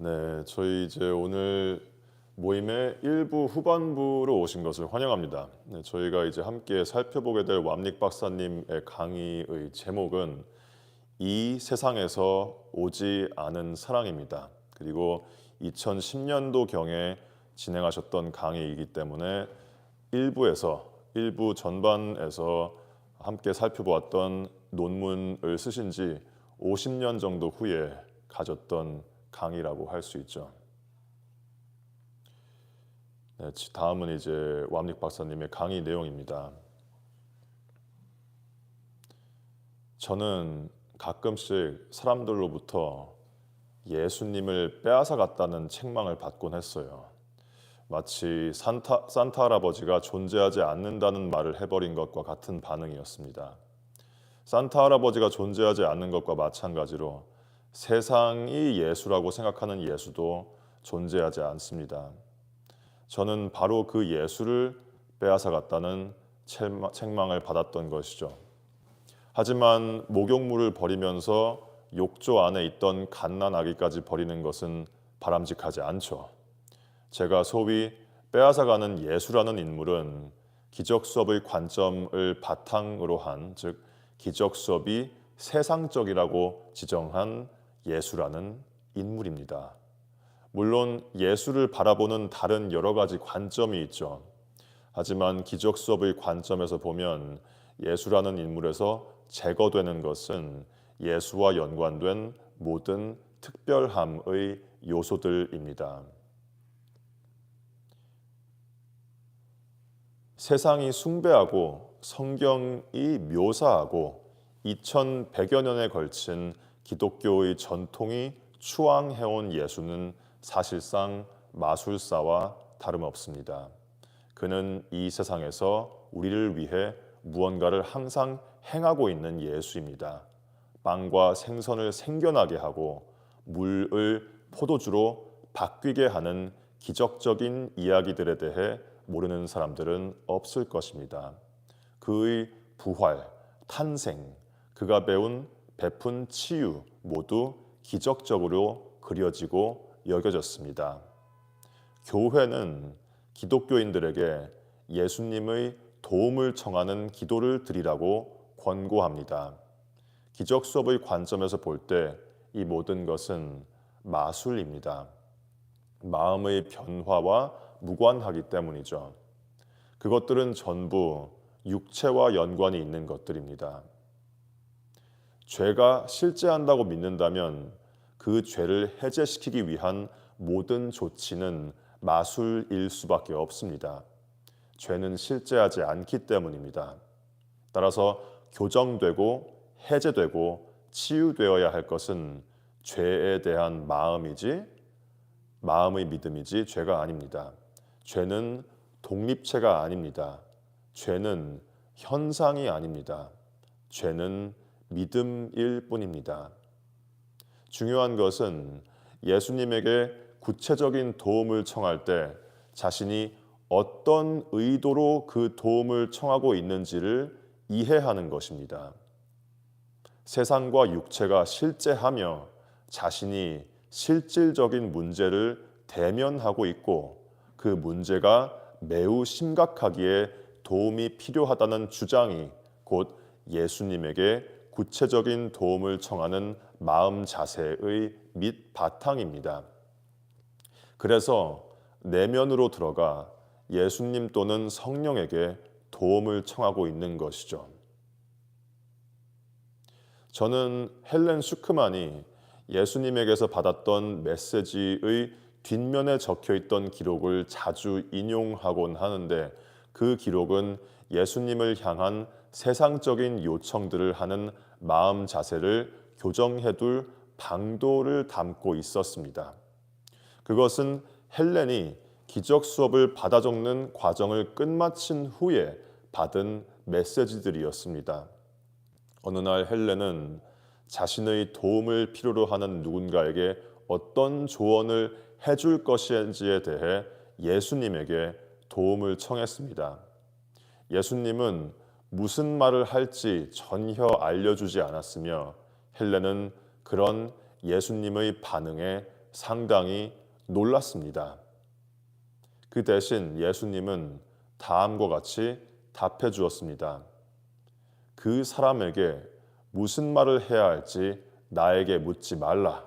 네, 저희 이제 오늘 모임의 일부 후반부로 오신 것을 환영합니다. 네, 저희가 이제 함께 살펴보게 될 왑닉 박사님의 강의의 제목은 이 세상에서 오지 않은 사랑입니다. 그리고 2010년도 경에 진행하셨던 강의이기 때문에 일부에서 일부 전반에서 함께 살펴보았던 논문을 쓰신 지 50년 정도 후에 가졌던 강의라고 할 수 있죠. 네, 지- 다음은 이제 왑닉 박사님의 강의 내용입니다. 저는 가끔씩 사람들로부터 예수님을 빼앗아 갔다는 책망을 받곤 했어요. 마치 산타, 산타 할아버지가 존재하지 않는다는 말을 해버린 것과 같은 반응이었습니다. 산타 할아버지가 존재하지 않는 것과 마찬가지로 세상이 예수라고 생각하는 예수도 존재하지 않습니다. 저는 바로 그 예수를 빼앗아 갔다는 책망을 받았던 것이죠. 하지만 목욕물을 버리면서 욕조 안에 있던 갓난 아기까지 버리는 것은 바람직하지 않죠. 제가 소위 빼앗아가는 예수라는 인물은 기적 수업의 관점을 바탕으로 한, 즉 기적 수업이 세상적이라고 지정한 예수라는 인물입니다. 물론 예수를 바라보는 다른 여러 가지 관점이 있죠. 하지만 기적 수업의 관점에서 보면 예수라는 인물에서 제거되는 것은 예수와 연관된 모든 특별함의 요소들입니다. 세상이 숭배하고 성경이 묘사하고 2100여 년에 걸친 기독교의 전통이 추앙해온 예수는 사실상 마술사와 다름없습니다. 그는 이 세상에서 우리를 위해 무언가를 항상 행하고 있는 예수입니다. 빵과 생선을 생겨나게 하고 물을 포도주로 바뀌게 하는 기적적인 이야기들에 대해 모르는 사람들은 없을 것입니다. 그의 부활, 탄생, 그가 배운 베푼 치유 모두 기적적으로 그려지고 여겨졌습니다. 교회는 기독교인들에게 예수님의 도움을 청하는 기도를 드리라고 권고합니다. 기적 수업의 관점에서 볼 때 이 모든 것은 마술입니다. 마음의 변화와 무관하기 때문이죠. 그것들은 전부 육체와 연관이 있는 것들입니다. 죄가 실제한다고 믿는다면 그 죄를 해제시키기 위한 모든 조치는 마술일 수밖에 없습니다. 죄는 실제하지 않기 때문입니다. 따라서 교정되고 해제되고 치유되어야 할 것은 죄에 대한 마음이지 마음의 믿음이지 죄가 아닙니다. 죄는 독립체가 아닙니다. 죄는 현상이 아닙니다. 죄는 믿음일 뿐입니다. 중요한 것은 예수님에게 구체적인 도움을 청할 때 자신이 어떤 의도로 그 도움을 청하고 있는지를 이해하는 것입니다. 세상과 육체가 실제하며 자신이 실질적인 문제를 대면하고 있고 그 문제가 매우 심각하기에 도움이 필요하다는 주장이 곧 예수님에게 구체적인 도움을 청하는 마음 자세의 밑 바탕입니다. 그래서 내면으로 들어가 예수님 또는 성령에게 도움을 청하고 있는 것이죠. 저는 헬렌 슈크만이 예수님에게서 받았던 메시지의 뒷면에 적혀 있던 기록을 자주 인용하곤 하는데 그 기록은 예수님을 향한 세상적인 요청들을 하는 마음 자세를 교정해둘 방도를 담고 있었습니다. 그것은 헬렌이 기적 수업을 받아 적는 과정을 끝마친 후에 받은 메시지들이었습니다. 어느 날 헬렌은 자신의 도움을 필요로 하는 누군가에게 어떤 조언을 해줄 것인지에 대해 예수님에게 도움을 청했습니다. 예수님은 무슨 말을 할지 전혀 알려주지 않았으며 헬렌은 그런 예수님의 반응에 상당히 놀랐습니다. 그 대신 예수님은 다음과 같이 답해 주었습니다. 그 사람에게 무슨 말을 해야 할지 나에게 묻지 말라.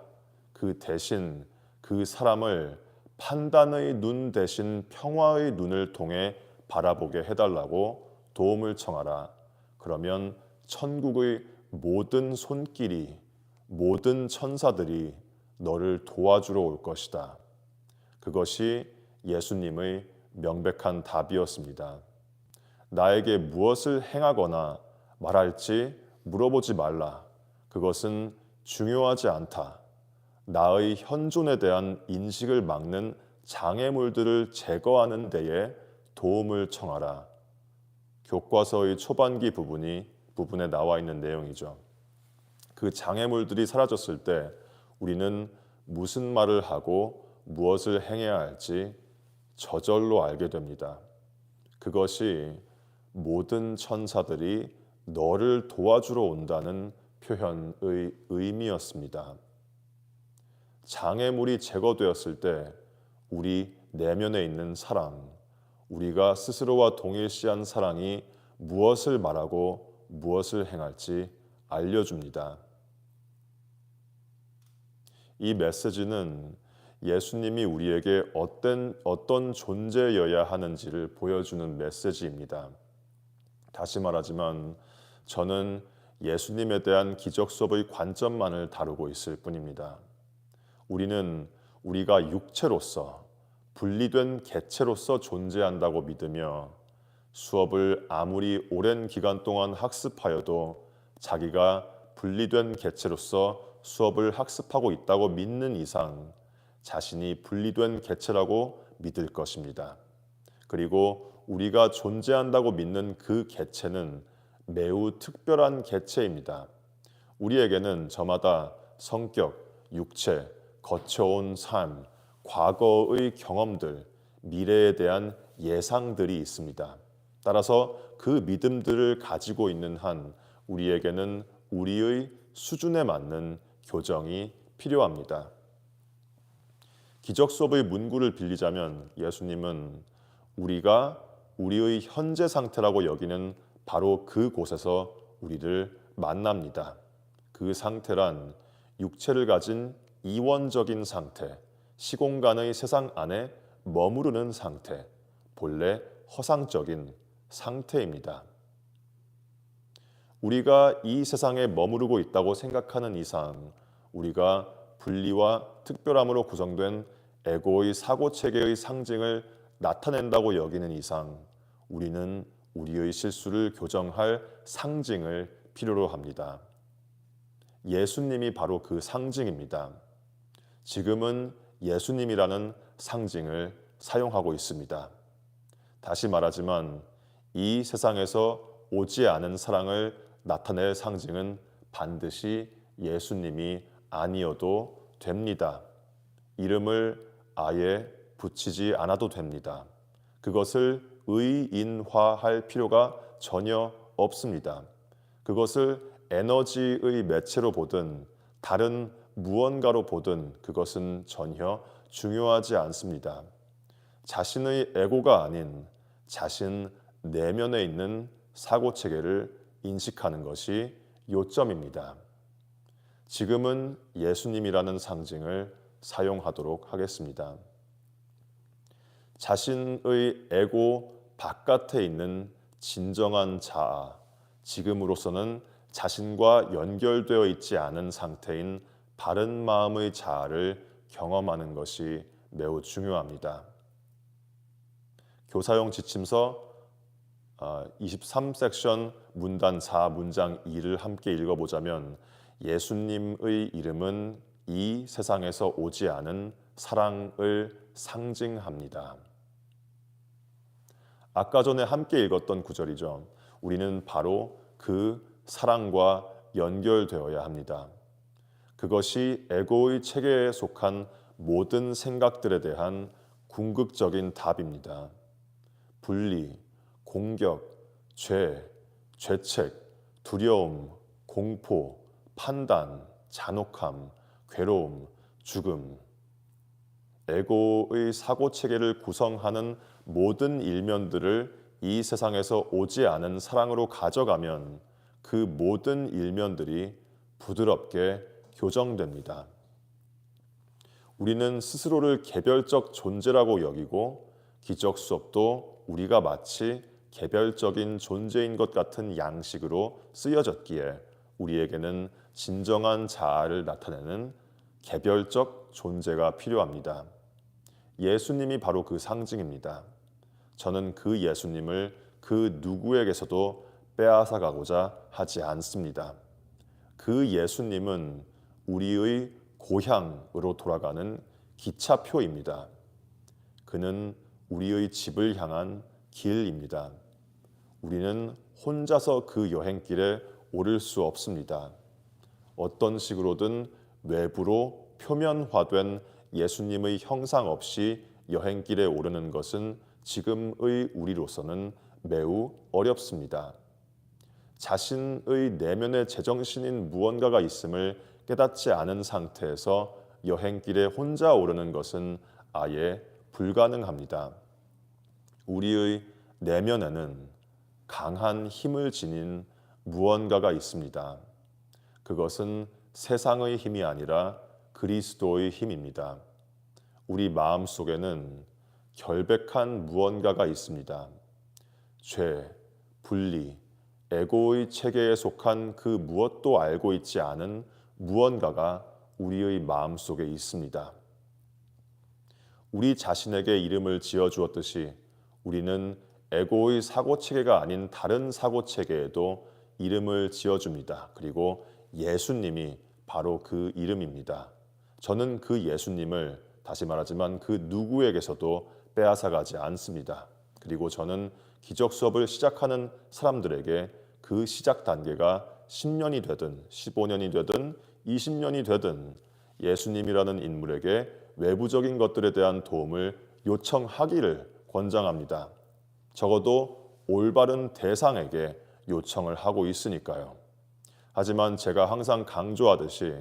그 대신 그 사람을 판단의 눈 대신 평화의 눈을 통해 바라보게 해달라고 도움을 청하라. 그러면 천국의 모든 손길이 모든 천사들이 너를 도와주러 올 것이다. 그것이 예수님의 명백한 답이었습니다. 나에게 무엇을 행하거나 말할지 물어보지 말라. 그것은 중요하지 않다. 나의 현존에 대한 인식을 막는 장애물들을 제거하는 데에 도움을 청하라. 교과서의 초반기 부분이 부분에 나와 있는 내용이죠. 그 장애물들이 사라졌을 때 우리는 무슨 말을 하고 무엇을 행해야 할지 저절로 알게 됩니다. 그것이 모든 천사들이 너를 도와주러 온다는 표현의 의미였습니다. 장애물이 제거되었을 때 우리 내면에 있는 사랑, 우리가 스스로와 동일시한 사랑이 무엇을 말하고 무엇을 행할지 알려줍니다. 이 메시지는 예수님이 우리에게 어떤, 어떤 존재여야 하는지를 보여주는 메시지입니다. 다시 말하지만 저는 예수님에 대한 기적 수업의 관점만을 다루고 있을 뿐입니다. 우리는 우리가 육체로서 분리된 개체로서 존재한다고 믿으며 수업을 아무리 오랜 기간 동안 학습하여도 자기가 분리된 개체로서 수업을 학습하고 있다고 믿는 이상 자신이 분리된 개체라고 믿을 것입니다. 그리고 우리가 존재한다고 믿는 그 개체는 매우 특별한 개체입니다. 우리에게는 저마다 성격, 육체, 거쳐온 삶, 과거의 경험들, 미래에 대한 예상들이 있습니다. 따라서 그 믿음들을 가지고 있는 한 우리에게는 우리의 수준에 맞는 교정이 필요합니다. 기적 수업의 문구를 빌리자면 예수님은 우리가 우리의 현재 상태라고 여기는 바로 그곳에서 우리를 만납니다. 그 상태란 육체를 가진 이원적인 상태, 시공간의 세상 안에 머무르는 상태, 본래 허상적인 상태입니다. 우리가 이 세상에 머무르고 있다고 생각하는 이상 우리가 분리와 특별함으로 구성된 에고의 사고 체계의 상징을 나타낸다고 여기는 이상 우리는 우리의 실수를 교정할 상징을 필요로 합니다. 예수님이 바로 그 상징입니다. 지금은 예수님이라는 상징을 사용하고 있습니다. 다시 말하지만 이 세상에서 오지 않은 사랑을 나타낼 상징은 반드시 예수님이 아니어도 됩니다. 이름을 아예 붙이지 않아도 됩니다. 그것을 의인화할 필요가 전혀 없습니다. 그것을 에너지의 매체로 보든 다른 무언가로 보든 그것은 전혀 중요하지 않습니다. 자신의 에고가 아닌 자신 내면에 있는 사고 체계를 인식하는 것이 요점입니다. 지금은 예수님이라는 상징을 사용하도록 하겠습니다. 자신의 에고 바깥에 있는 진정한 자아, 지금으로서는 자신과 연결되어 있지 않은 상태인 바른 마음의 자아를 경험하는 것이 매우 중요합니다. 교사용 지침서 23섹션 아, 문단 4 문장 2를 함께 읽어보자면 예수님의 이름은 이 세상에서 오지 않은 사랑을 상징합니다. 아까 전에 함께 읽었던 구절이죠. 우리는 바로 그 사랑과 연결되어야 합니다. 그것이 에고의 체계에 속한 모든 생각들에 대한 궁극적인 답입니다. 분리, 공격, 죄, 죄책, 두려움, 공포, 판단, 잔혹함, 괴로움, 죽음. 에고의 사고 체계를 구성하는 모든 일면들을 이 세상에서 오지 않은 사랑으로 가져가면 그 모든 일면들이 부드럽게 교정됩니다. 우리는 스스로를 개별적 존재라고 여기고 기적 수업도 우리가 마치 개별적인 존재인 것 같은 양식으로 쓰여졌기에 우리에게는 진정한 자아를 나타내는 개별적 존재가 필요합니다. 예수님이 바로 그 상징입니다. 저는 그 예수님을 그 누구에게서도 빼앗아 가고자 하지 않습니다. 그 예수님은 우리의 고향으로 돌아가는 기차표입니다. 그는 우리의 집을 향한 길입니다. 우리는 혼자서 그 여행길에 오를 수 없습니다. 어떤 식으로든 외부로 표면화된 예수님의 형상 없이 여행길에 오르는 것은 지금의 우리로서는 매우 어렵습니다. 자신의 내면의 제정신인 무언가가 있음을 깨닫지 않은 상태에서 여행길에 혼자 오르는 것은 아예 불가능합니다. 우리의 내면에는 강한 힘을 지닌 무언가가 있습니다. 그것은 세상의 힘이 아니라 그리스도의 힘입니다. 우리 마음 속에는 결백한 무언가가 있습니다. 죄, 분리, 에고의 체계에 속한 그 무엇도 알고 있지 않은 무언가가 우리의 마음 속에 있습니다. 우리 자신에게 이름을 지어 주었듯이 우리는 에고의 사고 체계가 아닌 다른 사고 체계에도 이름을 지어 줍니다. 그리고 예수님이 바로 그 이름입니다. 저는 그 예수님을 다시 말하지만 그 누구에게서도 빼앗아 가지 않습니다. 그리고 저는 기적 수업을 시작하는 사람들에게 그 시작 단계가 10년이 되든 15년이 되든 20년이 되든 예수님이라는 인물에게 외부적인 것들에 대한 도움을 요청하기를 권장합니다. 적어도 올바른 대상에게 요청을 하고 있으니까요. 하지만 제가 항상 강조하듯이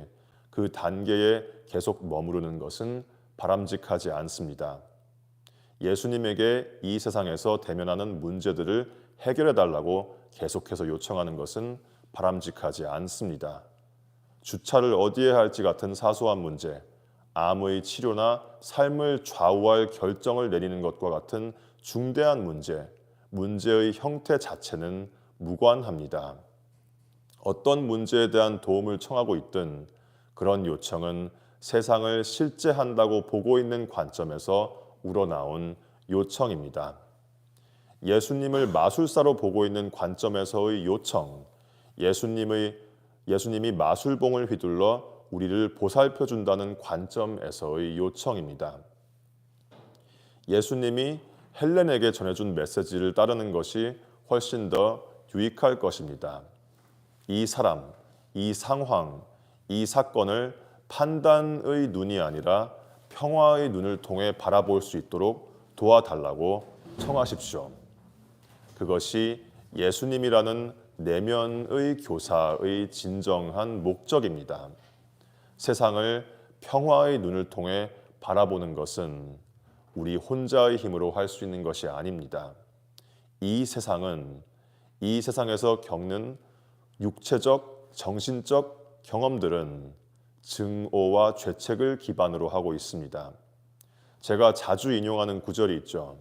그 단계에 계속 머무르는 것은 바람직하지 않습니다. 예수님에게 이 세상에서 대면하는 문제들을 해결해 달라고 계속해서 요청하는 것은 바람직하지 않습니다. 주차를 어디에 할지 같은 사소한 문제, 암의 치료나 삶을 좌우할 결정을 내리는 것과 같은 중대한 문제, 문제의 형태 자체는 무관합니다. 어떤 문제에 대한 도움을 청하고 있든 그런 요청은 세상을 실제한다고 보고 있는 관점에서 우러나온 요청입니다. 예수님을 마술사로 보고 있는 관점에서의 요청, 예수님의 예수님이 마술봉을 휘둘러 우리를 보살펴 준다는 관점에서의 요청입니다. 예수님이 헬렌에게 전해준 메시지를 따르는 것이 훨씬 더 유익할 것입니다. 이 사람, 이 상황, 이 사건을 판단의 눈이 아니라 평화의 눈을 통해 바라볼 수 있도록 도와달라고 청하십시오. 그것이 예수님이라는 내면의 교사의 진정한 목적입니다. 세상을 평화의 눈을 통해 바라보는 것은 우리 혼자의 힘으로 할 수 있는 것이 아닙니다. 이 세상은 이 세상에서 겪는 육체적, 정신적 경험들은 증오와 죄책을 기반으로 하고 있습니다. 제가 자주 인용하는 구절이 있죠.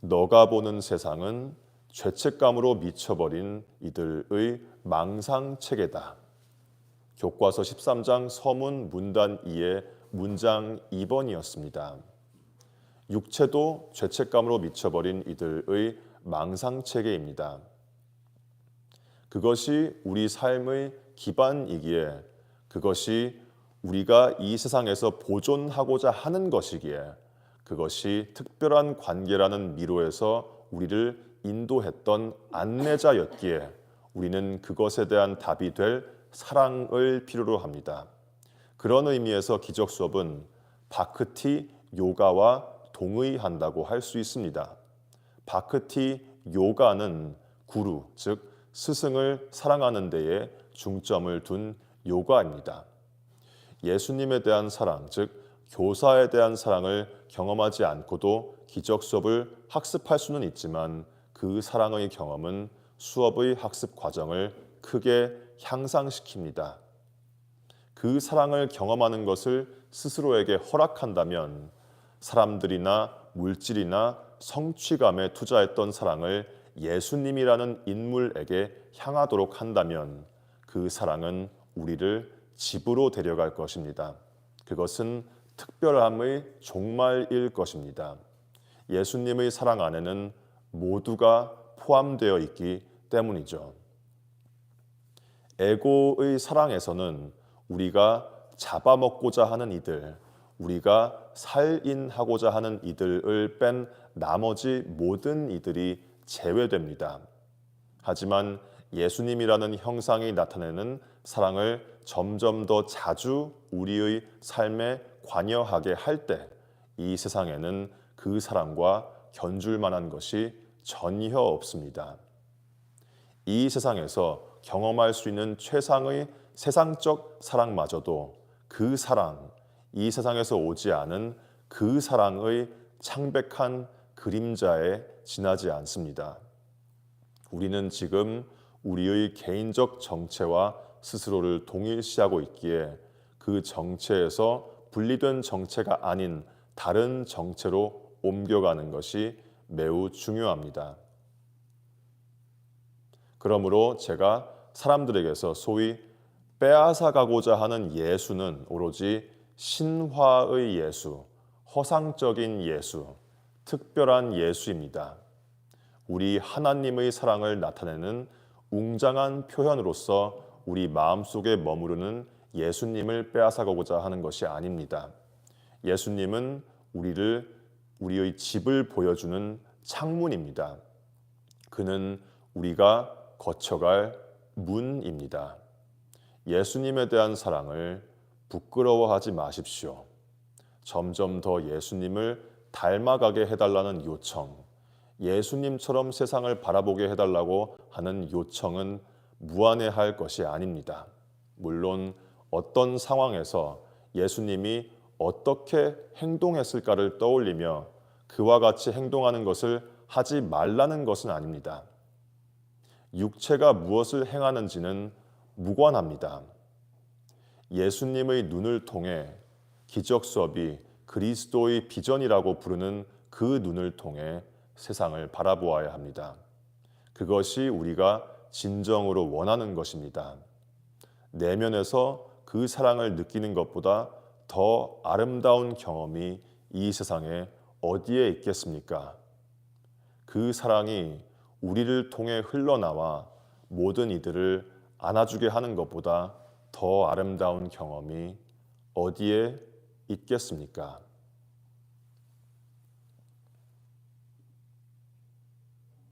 너가 보는 세상은 죄책감으로 미쳐버린 이들의 망상체계다. 교과서 13장 서문 문단 2의 문장 2번이었습니다. 육체도 죄책감으로 미쳐버린 이들의 망상체계입니다. 그것이 우리 삶의 기반이기에 그것이 우리가 이 세상에서 보존하고자 하는 것이기에 그것이 특별한 관계라는 미로에서 우리를 인도했던 안내자였기에 우리는 그것에 대한 답이 될 사랑을 필요로 합니다. 그런 의미에서 기적 수업은 바크티 요가와 동의한다고 할 수 있습니다. 바크티 요가는 구루, 즉 스승을 사랑하는 데에 중점을 둔 요가입니다. 예수님에 대한 사랑, 즉 교사에 대한 사랑을 경험하지 않고도 기적 수업을 학습할 수는 있지만 그 사랑의 경험은 수업의 학습 과정을 크게 향상시킵니다. 그 사랑을 경험하는 것을 스스로에게 허락한다면 사람들이나 물질이나 성취감에 투자했던 사랑을 예수님이라는 인물에게 향하도록 한다면 그 사랑은 우리를 집으로 데려갈 것입니다. 그것은 특별함의 종말일 것입니다. 예수님의 사랑 안에는 모두가 포함되어 있기 때문이죠. 에고의 사랑에서는 우리가 잡아먹고자 하는 이들, 우리가 살인하고자 하는 이들을 뺀 나머지 모든 이들이 제외됩니다. 하지만 예수님이라는 형상이 나타내는 사랑을 점점 더 자주 우리의 삶에 관여하게 할 때 이 세상에는 그 사랑과 견줄 만한 것이 전혀 없습니다. 이 세상에서 경험할 수 있는 최상의 세상적 사랑마저도 그 사랑, 이 세상에서 오지 않은 그 사랑의 창백한 그림자에 지나지 않습니다. 우리는 지금 우리의 개인적 정체와 스스로를 동일시하고 있기에 그 정체에서 분리된 정체가 아닌 다른 정체로 옮겨가는 것이 매우 중요합니다. 그러므로 제가 사람들에게서 소위 빼앗아 가고자 하는 예수는 오로지 신화의 예수, 허상적인 예수, 특별한 예수입니다. 우리 하나님의 사랑을 나타내는 웅장한 표현으로서 우리 마음속에 머무르는 예수님을 빼앗아가고자 하는 것이 아닙니다. 예수님은 우리를 우리의 집을 보여주는 창문입니다. 그는 우리가 거쳐갈 문입니다. 예수님에 대한 사랑을 부끄러워하지 마십시오. 점점 더 예수님을 닮아가게 해달라는 요청, 예수님처럼 세상을 바라보게 해달라고 하는 요청은 무안해할 것이 아닙니다. 물론 어떤 상황에서 예수님이 어떻게 행동했을까를 떠올리며 그와 같이 행동하는 것을 하지 말라는 것은 아닙니다. 육체가 무엇을 행하는지는 무관합니다. 예수님의 눈을 통해 기적 수업이 그리스도의 비전이라고 부르는 그 눈을 통해 세상을 바라보아야 합니다. 그것이 우리가 진정으로 원하는 것입니다. 내면에서 그 사랑을 느끼는 것보다 더 아름다운 경험이 이 세상에 어디에 있겠습니까? 그 사랑이 우리를 통해 흘러나와 모든 이들을 안아주게 하는 것보다 더 아름다운 경험이 어디에 있겠습니까?